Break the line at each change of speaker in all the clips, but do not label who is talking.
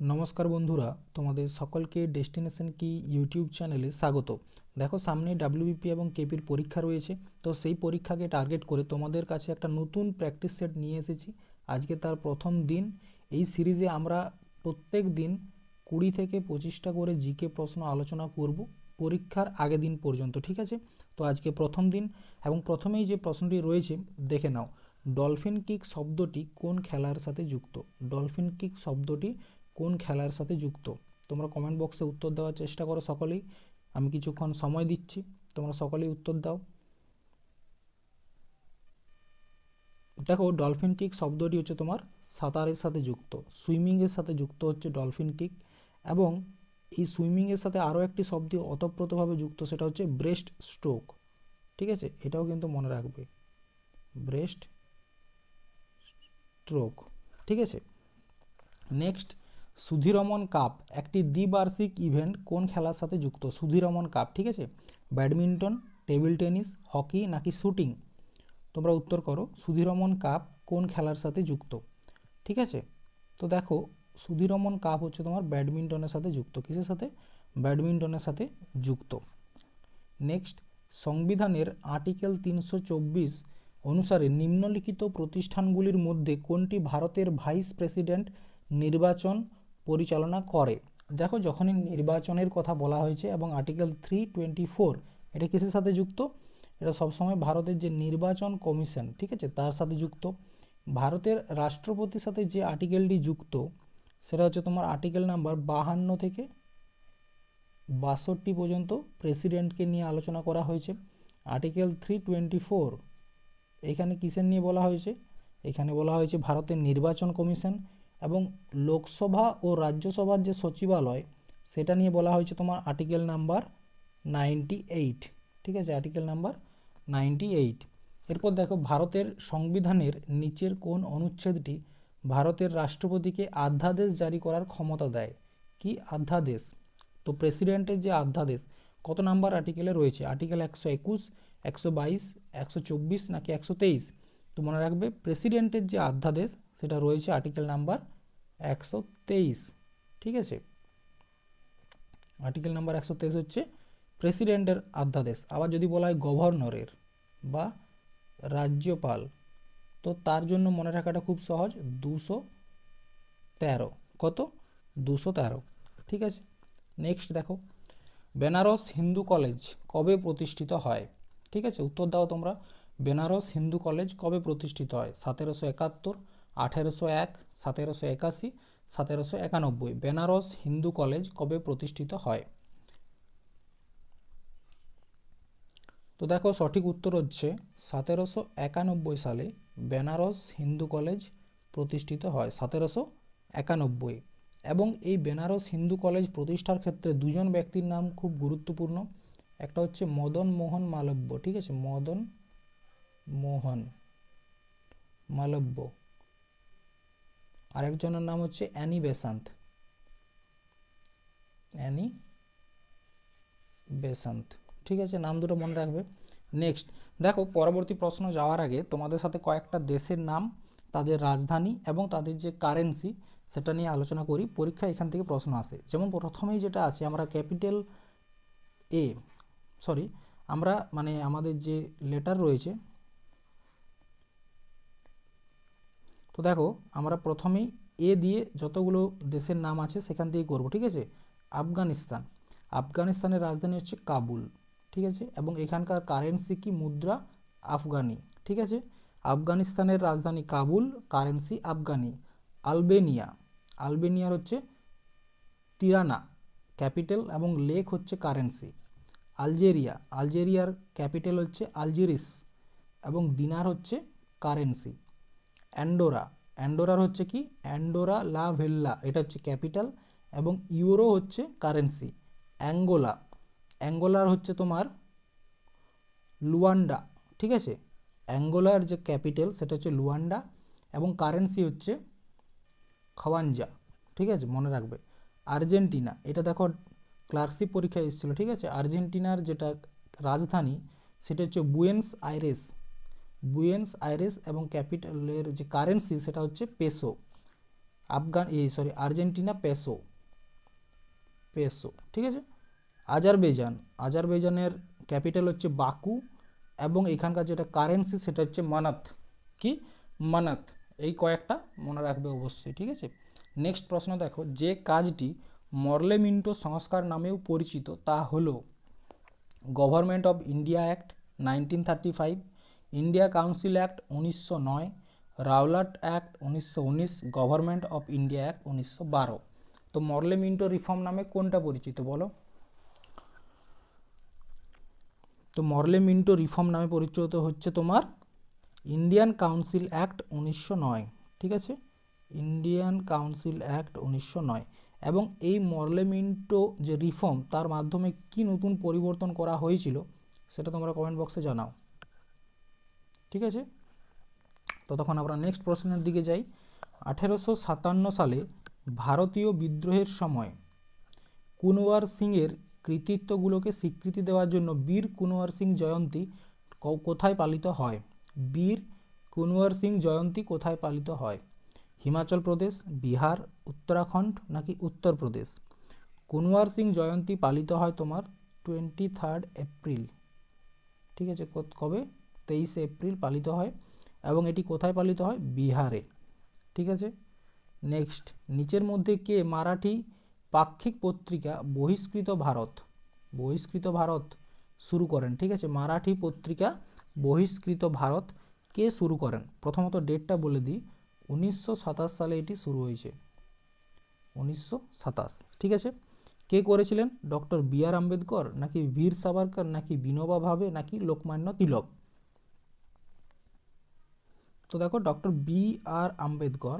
নমস্কার বন্ধুরা, তোমাদের সকলকে ডেস্টিনেশন কি ইউটিউব চ্যানেলে স্বাগত। দেখো, সামনে ডাব্লিউবিপি এবং কেপির পরীক্ষা রয়েছে, তো সেই পরীক্ষাকে টার্গেট করে তোমাদের কাছে একটা নতুন প্র্যাকটিস সেট নিয়ে এসেছি। আজকে তার প্রথম দিন। এই সিরিজে আমরা প্রত্যেক দিন কুড়ি থেকে পঁচিশটা করে জিকে প্রশ্ন আলোচনা করব, পরীক্ষার আগের দিন পর্যন্ত, ঠিক আছে? তো আজকে প্রথম দিন এবং প্রথমেই যে প্রশ্নটি রয়েছে, দেখে নাও। ডলফিন কিক শব্দটি কোন খেলার সাথে যুক্ত? ডলফিন কিক শব্দটি কোন খেলার সাথে যুক্ত? তোমরা কমেন্ট বক্সে উত্তর দেওয়ার চেষ্টা করো সকলেই। আমি কিছুক্ষণ সময় দিচ্ছি। তোমরা সকলেই উত্তর দাও। দেখো ডলফিন কিক শব্দটি হচ্ছে তোমার সাঁতারের সাথে যুক্ত। সুইমিংয়ের সাথে যুক্ত হচ্ছে ডলফিন কিক এবং এই সুইমিংয়ের সাথে আরও একটি শব্দ অতপ্রতভাবে যুক্ত, সেটা হচ্ছে ব্রেস্ট স্ট্রোক ঠিক আছে? এটাও কিন্তু মনে রাখবে। ব্রেস্ট স্ট্রোক ঠিক আছে? নেক্সট সুধীরমন কাপ একটি দ্বিবার্ষিক ইভেন্ট কোন খেলার সাথে যুক্ত? সুধীরমন কাপ, ঠিক আছে? ব্যাডমিন্টন, টেবিল টেনিস, হকি নাকি শুটিং? তোমরা উত্তর করো, সুধীরমন কাপ কোন খেলার সাথে যুক্ত? ঠিক আছে? তো দেখো, সুধীরমন কাপ হচ্ছে তোমার ব্যাডমিন্টনের সাথে যুক্ত। কিসের সাথে? ব্যাডমিন্টনের সাথে যুক্ত। নেক্সট, সংবিধানের আর্টিকেল তিনশো চব্বিশ অনুসারে নিম্নলিখিত প্রতিষ্ঠানগুলির মধ্যে কোনটি ভারতের ভাইস প্রেসিডেন্ট নির্বাচন পরিচালনা করে। দেখো যখনই নির্বাচনের কথা বলা হয়েছে এবং আর্টিকেল থ্রি টোয়েন্টি ফোর এটা কিসের সাথে যুক্ত? এটা সবসময় ভারতের যে নির্বাচন কমিশন, ঠিক আছে, তার সাথে যুক্ত। ভারতের রাষ্ট্রপতির সাথে যে আর্টিকেলটি যুক্ত, সেটা হচ্ছে তোমার আর্টিকেল নাম্বার বাহান্ন থেকে বাষট্টি পর্যন্ত প্রেসিডেন্টকে নিয়ে আলোচনা করা হয়েছে। আর্টিকেল থ্রি টোয়েন্টি ফোর এখানে কিসের নিয়ে বলা হয়েছে? এখানে বলা হয়েছে ভারতের নির্বাচন কমিশন। এবং লোকসভা ও রাজ্যসভার যে সচিবালয়, সেটা নিয়ে বলা হয়েছে তোমার আর্টিকেল নাম্বার নাইনটি এইট ঠিক আছে? আর্টিকেল নাম্বার নাইনটি এইট এরপর দেখো, ভারতের সংবিধানের নিচের কোন অনুচ্ছেদটি ভারতের রাষ্ট্রপতিকে আধ্যাদেশ জারি করার ক্ষমতা দেয়? কি আধ্যাদেশ? তো প্রেসিডেন্টের যে অধ্যাদেশ কত নাম্বার আর্টিকেলে রয়েছে? আর্টিকেল একশো একুশ, একশো বাইশ, একশো চব্বিশ নাকি একশো তেইশ? তো মনে রাখবে, প্রেসিডেন্টের যে অধ্যাদেশ সেটা রয়েছে আর্টিকেল নাম্বার একশো তেইশ, ঠিক আছে? আর্টিকেল নাম্বার একশো তেইশ হচ্ছে প্রেসিডেন্টের অধ্যাদেশ আবার যদি বলা হয় গভর্নরের বা রাজ্যপাল, তো তার জন্য মনে রাখাটা খুব সহজ, দুশো তেরো। কত? দুশো তেরো, ঠিক আছে? নেক্সট দেখো, বেনারস হিন্দু কলেজ কবে প্রতিষ্ঠিত হয়? ঠিক আছে? উত্তর দাও তোমরা। বেনারস হিন্দু কলেজ কবে প্রতিষ্ঠিত হয়? সতেরোশো একাত্তর আঠেরোশো এক, সতেরোশো একাশি, সতেরোশো একানব্বই। বেনারস হিন্দু কলেজ কবে প্রতিষ্ঠিত হয়? তো দেখো, সঠিক উত্তর হচ্ছে সতেরোশো একানব্বই সালে বেনারস হিন্দু কলেজ প্রতিষ্ঠিত হয়, সতেরোশো একানব্বই। এবং এই বেনারস হিন্দু কলেজ প্রতিষ্ঠার ক্ষেত্রে দুজন ব্যক্তির নাম খুব গুরুত্বপূর্ণ। একটা হচ্ছে মদন মোহন মালব্য, ঠিক আছে? মদন মোহন মালব্য। আরেকজনের নাম হচ্ছে অ্যানি বেসান্ত। Annie Besant. ঠিক আছে, নাম দুটো মনে রাখবে। নেক্সট দেখো পরবর্তী প্রশ্ন যাওয়ার আগে তোমাদের সাথে কয়েকটা দেশের নাম, তাদের রাজধানী এবং তাদের যে কারেন্সি সেটা নিয়ে আলোচনা করি। পরীক্ষা এখান থেকে প্রশ্ন আসে। যেমন প্রথমেই যেটা আছে, আমরা ক্যাপিটাল এ সরি আমরা মানে আমাদের যে লেটার রয়েছে তো দেখো, আমরা প্রথমেই এ দিয়ে যতগুলো দেশের নাম আছে সেখান থেকেই করব, ঠিক আছে? আফগানিস্তান। আফগানিস্তানের রাজধানী হচ্ছে কাবুল, ঠিক আছে? এবং এখানকার কারেন্সি কি? মুদ্রা আফগানি, ঠিক আছে? আফগানিস্তানের রাজধানী কাবুল কারেন্সি আফগানি। আলবেনিয়া, আলবেনিয়ার হচ্ছে তিরানা ক্যাপিটাল এবং লেক হচ্ছে কারেন্সি আলজেরিয়া, আলজেরিয়ার ক্যাপিটাল হচ্ছে আলজেরিস এবং দিনার হচ্ছে কারেন্সি অ্যান্ডোরা। অ্যান্ডোরার হচ্ছে কি? অ্যান্ডোরা লা ভেল্লা, এটা হচ্ছে ক্যাপিটাল, এবং ইউরো হচ্ছে কারেন্সি। অ্যাঙ্গোলা, অ্যাঙ্গোলার হচ্ছে তোমার লুয়ান্ডা, ঠিক আছে? অ্যাঙ্গোলার যে ক্যাপিটাল, সেটা হচ্ছে লুয়ান্ডা, এবং কারেন্সি হচ্ছে খাওয়াঞ্জা, ঠিক আছে? মনে রাখবে। আর্জেন্টিনা, এটা দেখো ক্লার্কশিপ পরীক্ষায় এসেছিল, ঠিক আছে? আর্জেন্টিনার যেটা রাজধানী, সেটা হচ্ছে বুয়েন্স আইরেস। বুয়েন্স আইরেস এবং ক্যাপিটালের যে কারেন্সি সেটা হচ্ছে পেসো। আফগান এই সরি আর্জেন্টিনা পেসো। পেসো, ঠিক আছে? আজারবেজান আজারবেজানের ক্যাপিটাল হচ্ছে বাকু এবং এখানকার যেটা কারেন্সি সেটা হচ্ছে মানাত। কি? মানাত। এই কয়েকটা মনে রাখবে অবশ্যই, ঠিক আছে? নেক্সট প্রশ্ন দেখো, যে কাজটি মর্লেমিন্টো সংস্কার নামেও পরিচিত তা হলো, government of India act nineteen thirty five India council act উনিশশো নয়, রাওলাট অ্যাক্ট উনিশশো উনিশ, গভর্নমেন্ট অফ ইন্ডিয়া অ্যাক্ট উনিশশো বারো। তো মর্লেমিন্টো রিফর্ম নামে কোনটা পরিচিত বলো? তো মর্লেমিন্টো রিফর্ম নামে পরিচিত হচ্ছে তোমার ইন্ডিয়ান কাউন্সিল অ্যাক্ট উনিশশো নয়, ঠিক আছে? ইন্ডিয়ান কাউন্সিল অ্যাক্ট উনিশশো নয়। এবং এই মর্লেমিন্টো যে রিফর্ম, তার মাধ্যমে কি নতুন পরিবর্তন করা হয়েছিল, সেটা তোমরা কমেন্ট বক্সে জানাও। ঠিক আছে? তো তখন আমরা নেক্সট প্রশ্নের দিকে যাই। আঠেরোশো সাতান্ন সালে ভারতীয় বিদ্রোহের সময় কুনওয়ার সিংয়ের কৃতিত্বগুলোকে স্বীকৃতি দেওয়ার জন্য বীর কুনওয়ার সিং জয়ন্তী কোথায় পালিত হয়? বীর কুনওয়ার সিং জয়ন্তী কোথায় পালিত হয়? হিমাচল প্রদেশ, বিহার, উত্তরাখণ্ড নাকি উত্তরপ্রদেশ কুনওয়ার সিং জয়ন্তী পালিত হয় তোমার টোয়েন্টি থার্ড এপ্রিল ঠিক আছে কবে? তেইশে এপ্রিল পালিত হয় এবং এটি কোথায় পালিত হয়? বিহারে। ঠিক আছে? নেক্সট। নিচের মধ্যে কে? মারাঠি পাক্ষিক পত্রিকা, বহিষ্কৃত ভারত। বহিষ্কৃত ভারত শুরু করেন। ঠিক আছে? মারাঠি পত্রিকা, বহিষ্কৃত ভারত কে শুরু করেন? প্রথমত ডেটটা বলে দিই। উনিশশো সাতাশ সালে এটি শুরু হয়েছে। উনিশশো সাতাশ। ঠিক আছে? কে করেছিলেন? ডক্টর বি আর আম্বেদকর, নাকি বীর সাভারকর, নাকি বিনোবা ভাবে, নাকি লোকমান্য তিলক? তো দেখো ডক্টর বি আর আম্বেদকর,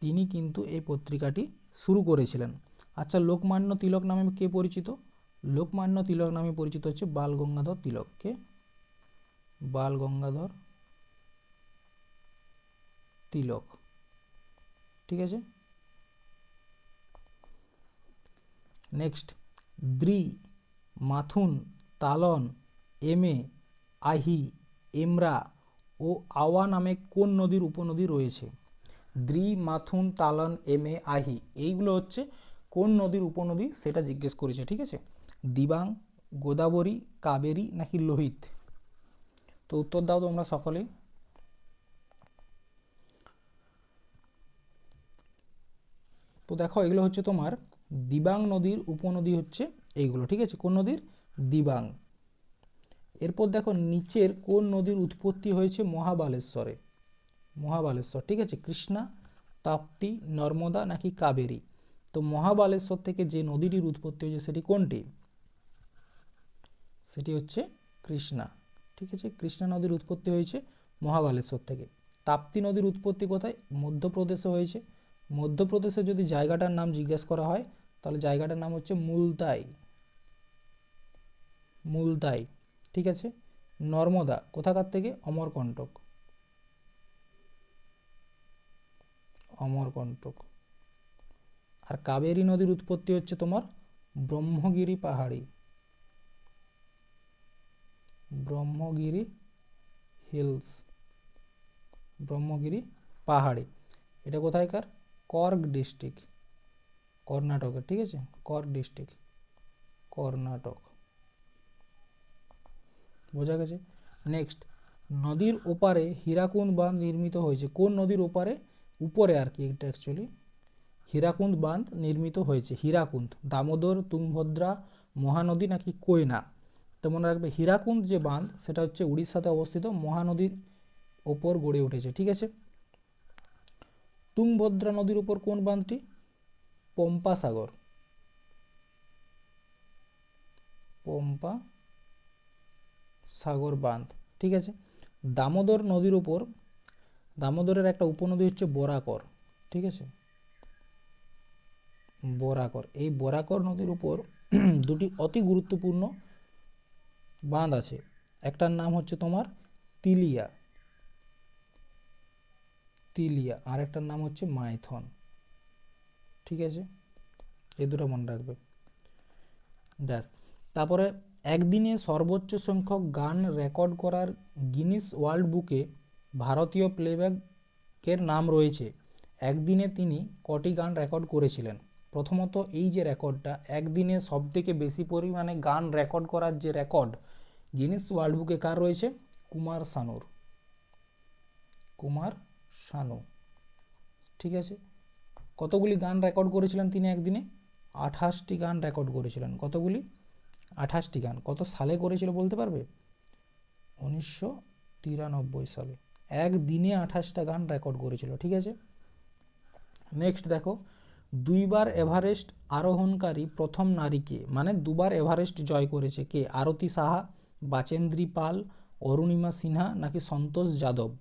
তিনি কিন্তু এই পত্রিকাটি শুরু করেছিলেন। আচ্ছা লোকমান্য তিলক নামে কে পরিচিত? লোকমান্য তিলক নামে পরিচিত হচ্ছে বাল গঙ্গাধর তিলক। কে? বাল গঙ্গাধর তিলক। ঠিক আছে? নেক্সট, দ্রি মাথুন, তালন, এমে আহি, এমরা ও আওয়া নামে কোন নদীর উপনদী রয়েছে? দ্রি, মাথুন, তালন, এমে আহি। এইগুলো হচ্ছে কোন নদীর উপনদী সেটা জিজ্ঞেস করেছে, ঠিক আছে? দিবাং, গোদাবরী, কাবেরী নাকি লোহিত? তো উত্তর দাও তোমরা সকলেই তো দেখো, এগুলো হচ্ছে তোমার দিবাং নদীর উপনদী হচ্ছে এইগুলো, ঠিক আছে? কোন নদীর? দিবাং। এরপর দেখো নিচের কোন নদীর উৎপত্তি হয়েছে মহাবালেশ্বরে? মহাবালেশ্বর, ঠিক আছে? কৃষ্ণা, তাপ্তি, নর্মদা নাকি কাবেরী? তো মহাবালেশ্বর থেকে যে নদীটির উৎপত্তি হয়েছে সেটি কোনটি? সেটি হচ্ছে কৃষ্ণা, ঠিক আছে? কৃষ্ণা নদীর উৎপত্তি হয়েছে মহাবালেশ্বর থেকে। তাপ্তি নদীর উৎপত্তি কোথায়? মধ্যপ্রদেশে হয়েছে। মধ্যপ্রদেশে যদি জায়গাটার নাম জিজ্ঞেস করা হয়, তাহলে জায়গাটার নাম হচ্ছে মুলতাই। মুলতাই। ঠিক আছে? নর্মদা, কোথাকার থেকে? অমরকণ্টক। অমরকণ্টক। আর কাবেরী নদীর উৎপত্তি হচ্ছে তোমার ব্রহ্মগিরি পাহাড়ি। ব্রহ্মগিরি হিলস। ব্রহ্মগিরি পাহাড়ি। এটা কোথায়কার? কর্গ ডিস্ট্রিক্ট। কর্ণাটকের, ঠিক আছে? কর্গ ডিস্ট্রিক্ট। কর্ণাটক। বোঝা গেছে? নেক্সট নদীর ওপারে হীরাকুন্দ বাঁধ নির্মিত হয়েছে। কোন নদীর ওপারে? উপরে আর কি, এটা অ্যাকচুয়ালি হীরাকুন্দ বাঁধ নির্মিত হয়েছে। হীরাকুন্দ দামোদর, তুঙ্গভদ্রা, মহানদী নাকি কোয়না? তো মনে রাখবে হীরাকুন্দ যে বাঁধ, সেটা হচ্ছে উড়িষ্যাতে অবস্থিত, মহানদীর ওপর গড়ে উঠেছে, ঠিক আছে? তুঙ্গভদ্রা নদীর উপর কোন বাঁধটি? পম্পা সাগর পম্পা সাগর বাঁধ, ঠিক আছে? দামোদর নদীর উপর, দামোদরের একটা উপনদী হচ্ছে বরাকর, ঠিক আছে? বরাকর, এই বরাকর নদীর উপর দুটি অতি গুরুত্বপূর্ণ বাঁধ আছে। একটার নাম হচ্ছে তোমার তিলিয়া তিলিয়া আর একটার নাম হচ্ছে মাইথন, ঠিক আছে? এই দুটো মনে রাখবে। ব্যাস, তারপরে একদিনে সর্বোচ্চ সংখ্যক গান রেকর্ড করার গিনিস ওয়ার্ল্ড বুকে ভারতীয় প্লেব্যাকের নাম রয়েছে। একদিনে তিনি কটি গান রেকর্ড করেছিলেন? প্রথমত, এই যে রেকর্ডটা, একদিনে সবথেকে বেশি পরিমাণে গান রেকর্ড করার যে রেকর্ড, গিনিস ওয়ার্ল্ড বুকে কার রয়েছে? কুমার সানুর কুমার সানু ঠিক আছে? কতগুলি গান রেকর্ড করেছিলেন তিনি একদিনে? আঠাশটি গান রেকর্ড করেছিলেন। কতগুলি? আঠাশটি গান। কত সালে করেছিল বলতে পারবে? উনিশশো তিরানব্বই সালে। একদিনে আঠাশটা গান রেকর্ড করেছিল, ঠিক আছে? নেক্সট দেখো, দুইবার এভারেস্ট আরোহণকারী প্রথম নারীকে মানে দুবার এভারেস্ট জয় করেছে কে? আরতি সাহা, বাচেন্দ্রী পাল, অরুণিমা সিনহা নাকি সন্তোষ যাদব?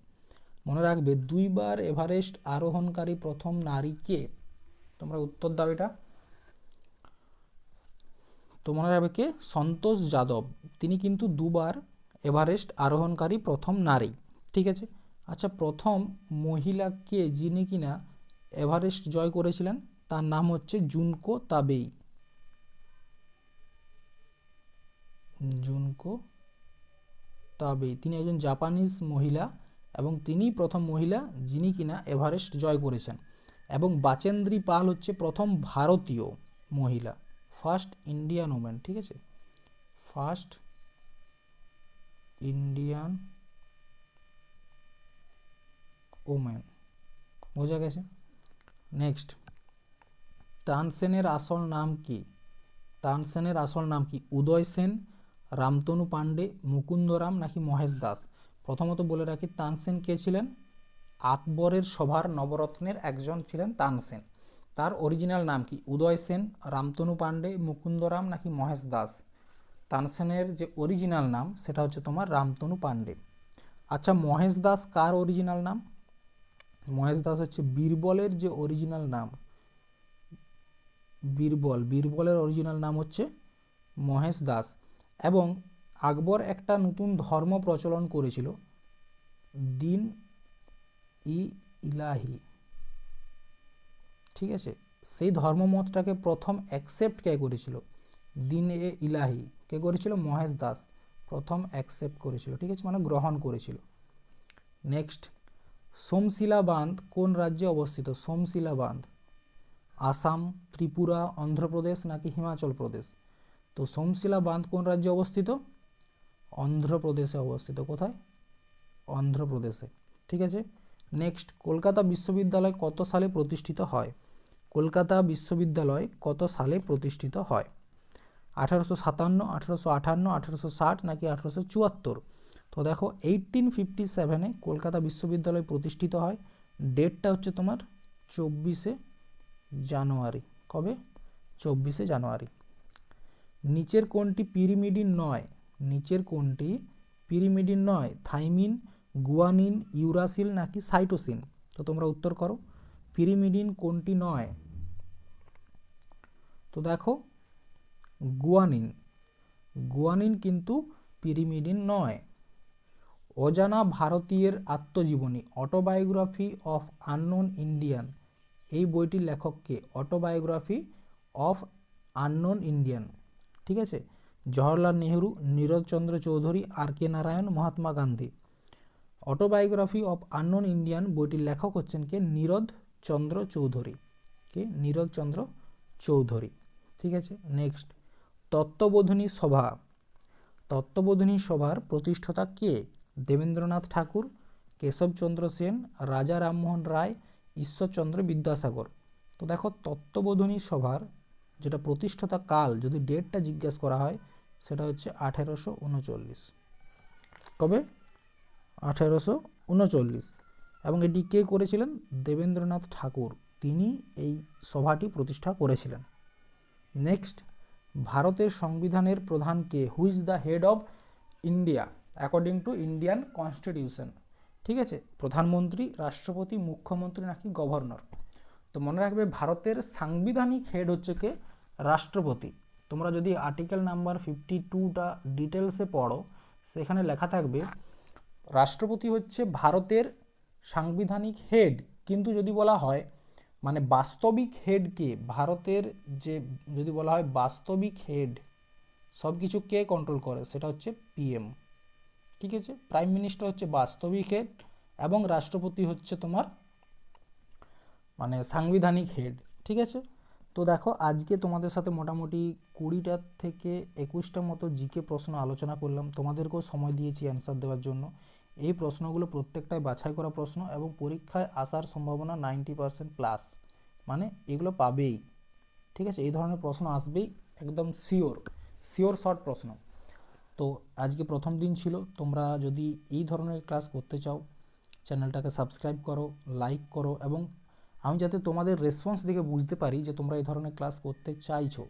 মনে রাখবে, দুইবার এভারেস্ট আরোহণকারী প্রথম নারীকে তোমরা উত্তর দাও এটা। তো মনে রাখবে কে? সন্তোষ যাদব। তিনি কিন্তু দুবার এভারেস্ট আরোহণকারী প্রথম নারী। ঠিক আছে? আচ্ছা প্রথম মহিলা কে যিনি কিনা এভারেস্ট জয় করেছিলেন, তার নাম হচ্ছে জুনকো তাবেই। Junko Tabei. তিনি একজন জাপানিজ মহিলা এবং তিনি প্রথম মহিলা যিনি কিনা এভারেস্ট জয় করেছেন। এবং বাচেন্দ্রী পাল হচ্ছে প্রথম ভারতীয় মহিলা। ফার্স্ট ইন্ডিয়ান ওমেন, ঠিক আছে? ফার্স্ট ইন্ডিয়ান ওমেন, বোঝা গেছে? নেক্সট, তানসেনের আসল নাম কি? তানসেনের আসল নাম কি? উদয় সেন, রামতনু পাণ্ডে মুকুন্দরাম নাকি মহেশ দাস? প্রথমত বলে রাখি, তানসেন কে ছিলেন? আকবরের সভার নবরত্নের একজন ছিলেন তানসেন। তার অরিজিনাল নাম কি? উদয় সেন, রামতনু পাণ্ডে মুকুন্দরাম নাকি মহেশ দাস? তানসেনের যে অরিজিনাল নাম, সেটা হচ্ছে তোমার রামতনু পাণ্ডে। আচ্ছা মহেশ দাস কার অরিজিনাল নাম? মহেশ দাস হচ্ছে বীরবলের যে অরিজিনাল নাম। বীরবল, বীরবলের অরিজিনাল নাম হচ্ছে মহেশ দাস। এবং আকবর একটা নতুন ধর্ম প্রচলন করেছিল। দিন ই ইলাহি। ঠিক আছে? সেই ধর্মমতটাকে প্রথম অ্যাকসেপ্ট কে করেছিল? দিন এ ইলাহি। কে করেছিল? মহেশ দাস। প্রথম অ্যাকসেপ্ট করেছিল, ঠিক আছে? মানে গ্রহণ করেছিল। নেক্সট সোমশিলা বাঁধ কোন রাজ্যে অবস্থিত? সোমশিলা বাঁধ আসাম, ত্রিপুরা, অন্ধ্রপ্রদেশ নাকি হিমাচল প্রদেশ? তো সোমশিলা বাঁধ কোন রাজ্যে অবস্থিত? অন্ধ্রপ্রদেশে অবস্থিত। কোথায়? অন্ধ্রপ্রদেশে। ঠিক আছে? নেক্সট কলকাতা বিশ্ববিদ্যালয় কত সালে প্রতিষ্ঠিত হয়? কলকাতা বিশ্ববিদ্যালয় কত সালে প্রতিষ্ঠিত হয়? আঠারোশো সাতান্ন, আঠারোশো আটান্ন আঠারোশো ষাট নাকি আঠারোশো চুয়াত্তর? তো দেখো এইটিন ফিফটি সেভেনে কলকাতা বিশ্ববিদ্যালয় প্রতিষ্ঠিত হয়। ডেটটা হচ্ছে তোমার চব্বিশে জানুয়ারি। কবে? চব্বিশে জানুয়ারি। নিচের কোনটি পিরিমিডিন নয়। নিচের কোনটি পিরিমিডিন নয়। থাইমিন, গুয়ানিন, ইউরাসিল নাকি সাইটোসিন? তো তোমরা উত্তর করো। পিরিমিডিন কোনটি নয়। তো দেখো, গুয়ানিন। গুয়ানিন কিন্তু পিরিমিডিন নয়। অজানা ভারতীয়ের আত্মজীবনী, অটোবায়োগ্রাফি অফ আননোন ইন্ডিয়ান। এই বইটির লেখককে অটোবায়োগ্রাফি অফ আননোন ইন্ডিয়ান। ঠিক আছে? Jawaharlal Nehru Nirad Chandra Chaudhuri, R K Narayan, Mahatma Gandhi. Autobiography of unknown Indian বইটির লেখক হচ্ছেন কে? নীরদ চন্দ্র চৌধুরী। কে? নীরদ চন্দ্র চৌধুরী। ঠিক আছে? নেক্সট তত্ত্ববোধিনী সভা। তত্ত্ববোধিনী সভার প্রতিষ্ঠাতা কে? দেবেন্দ্রনাথ ঠাকুর, কেশবচন্দ্র সেন, রাজা রামমোহন রায়, ঈশ্বরচন্দ্র বিদ্যাসাগর। তো দেখো, তত্ত্ববোধিনী সভার যেটা প্রতিষ্ঠাতা কাল, যদি ডেটটা জিজ্ঞেস করা হয়, সেটা হচ্ছে আঠেরোশো উনচল্লিশ। কবে? আঠেরোশো উনচল্লিশ। এবং এটি কে করেছিলেন? দেবেন্দ্রনাথ ঠাকুর। তিনি এই সভাটি প্রতিষ্ঠা করেছিলেন। নেক্সট ভারতের সংবিধানের প্রধান কে? Who is the head of India according to Indian constitution ঠিক আছে? প্রধানমন্ত্রী, রাষ্ট্রপতি, মুখ্যমন্ত্রী নাকি গভর্নর তো মনে রাখবে, ভারতের সাংবিধানিক হেড হচ্ছে কে? রাষ্ট্রপতি। তোমরা যদি আর্টিকেল নাম্বার ফিফটি টুটা ডিটেলসে পড়ো, সেখানে লেখা থাকবে, রাষ্ট্রপতি হচ্ছে ভারতের সাংবিধানিক হেড কিন্তু যদি বলা হয় মানে বাস্তবিক হেডকে ভারতের যে, যদি বলা হয় বাস্তবিক হেড সব কিছু কে কন্ট্রোল করে? সেটা হচ্ছে পিএম ঠিক আছে? প্রাইম মিনিস্টার হচ্ছে বাস্তবিক হেড এবং রাষ্ট্রপতি হচ্ছে তোমার মানে সাংবিধানিক হেড ঠিক আছে? তো দেখো, আজকে তোমাদের সাথে মোটামুটি কুড়িটা থেকে একুশটা মতো জিকে প্রশ্ন আলোচনা করলাম। তোমাদেরকেও সময় দিয়েছি অ্যান্সার দেওয়ার জন্য। এই প্রশ্নগুলো প্রত্যেকটাই বাছাই করা প্রশ্ন এবং পরীক্ষায় আসার সম্ভাবনা নাইনটি পারসেন্ট প্লাস মানে এগুলো পাবেই। ঠিক আছে? এই ধরনের প্রশ্ন আসবেই, একদম শিওর শিওর শর্ট প্রশ্ন। তো আজকে প্রথম দিন ছিল, তোমরা যদি এই ধরনের ক্লাস করতে চাও, চ্যানেলটাকে সাবস্ক্রাইব করো লাইক করো এবং আমি যাতে তোমাদের রেসপন্স দেখে বুঝতে পারি যে তোমরা এই ধরনের ক্লাস করতে চাইছো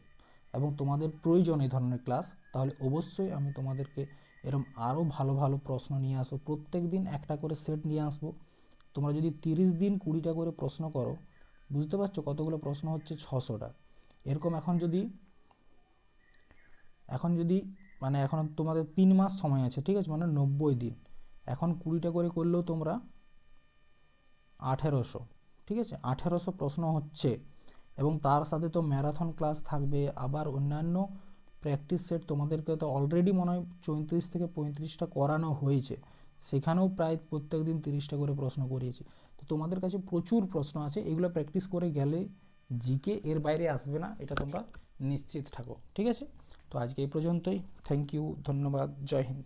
এবং তোমাদের প্রয়োজন এই ধরনের ক্লাস তাহলে অবশ্যই আমি তোমাদেরকে এরম আরও ভালো ভালো প্রশ্ন নিয়ে আসো। প্রত্যেক দিন একটা করে সেট নিয়ে আসব। তোমরা যদি তিরিশ দিন কুড়িটা করে প্রশ্ন করো, বুঝতে পারছ কতগুলো প্রশ্ন হচ্ছে ছশোটা। এরকম এখন যদি এখন যদি মানে এখন তোমাদের তিন মাস সময় আছে, ঠিক আছে? মানে নব্বই দিন। এখন কুড়িটা করে করলেও তোমরা আঠেরোশো, ঠিক আছে? আঠেরোশো প্রশ্ন হচ্ছে। এবং তার সাথে তো ম্যারাথন ক্লাস থাকবে, আবার অন্যান্য প্র্যাকটিস সেট তোমাদেরকে তো অলরেডি মনে হয় চৌত্রিশ থেকে পঁয়ত্রিশটা করানো হয়েছে। সেখানেও প্রায় প্রত্যেক দিন তিরিশটা করে প্রশ্ন করিয়েছি। তো তোমাদের কাছে প্রচুর প্রশ্ন আছে, এগুলো প্র্যাকটিস করে গেলে জিকে এর বাইরে আসবে না, এটা তোমরা নিশ্চিত থাকো। ঠিক আছে? তো আজকে এই পর্যন্তই। থ্যাংক ইউ ধন্যবাদ, জয় হিন্দ।